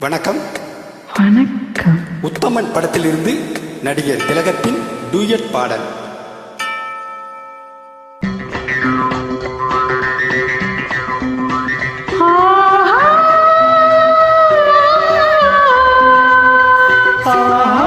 வணக்கம். வணக்கம். உத்தமன் படத்திலிருந்து நடிகர் திலகத்தின் டூயட் பாடல். லா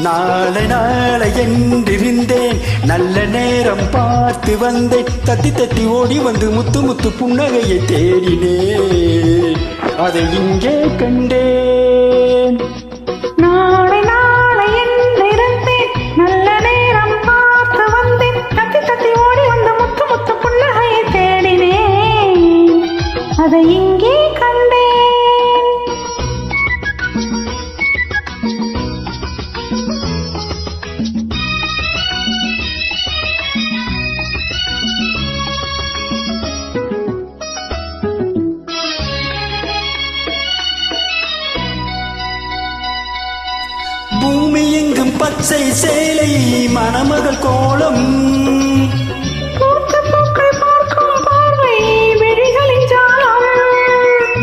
நாளை நாளை என்றிருந்தேன். நல்ல நேரம் பார்த்து வந்தேன். தத்தி தத்தி ஓடி வந்து முத்து முத்து புன்னகையை தேடினேன். அதை இங்கே கண்டேன். பூமி எங்கும் பச்சை சேலை மணமகள் கோலம்.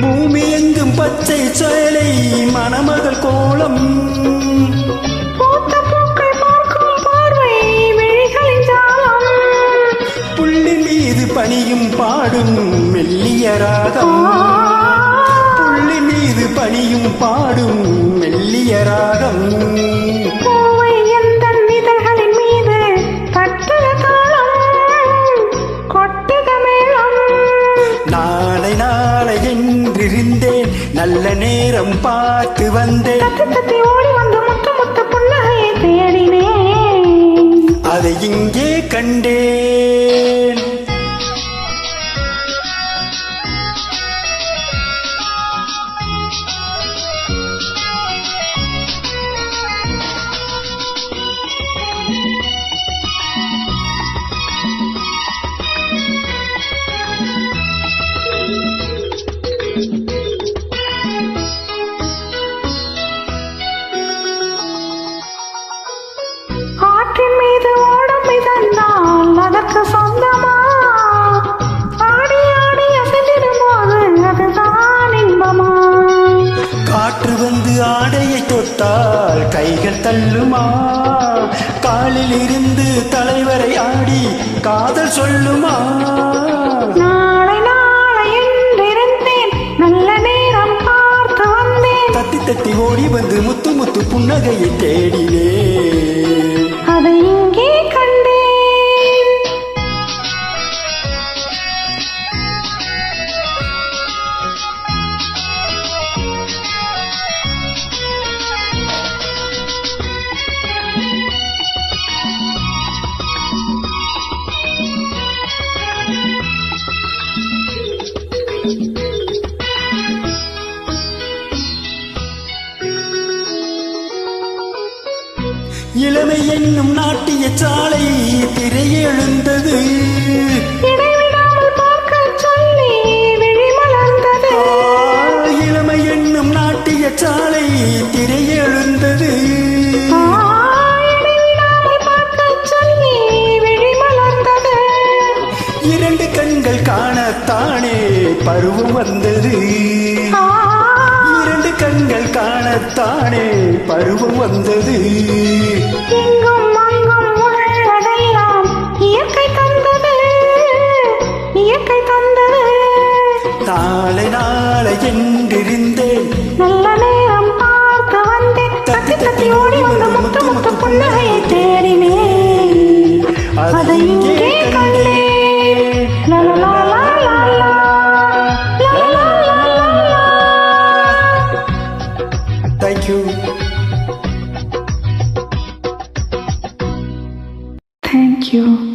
பூமி எங்கும் பச்சை சேலை மணமகள் கோலம். புள்ளி மீது பணியும் பாடும் மெல்லிய ராகம். நேரம் பார்த்து வந்தேன். அதை இங்கே கண்டேன். வந்து ஆடையை தொட்டால் கைகள் தள்ளுமா? காலில் இருந்து தலைவரை ஆடி காதல் சொல்லுமா? நாளை நாளை என்றிருந்தேன். நல்ல நேரம் பார்த்து வந்தேன். தத்தி தத்தி ஓடி வந்து முத்து முத்து புன்னகையை தேடினேன் இளமை என்னும் நாட்டிய சாலை திரையெழுந்தது. இளமை என்னும் நாட்டிய சாலை திரையெழுந்தது. இரண்டு கண்கள் காணத்தானே பருவம் வந்தது. காணத்தானே பருவம் வந்தது. Thank you.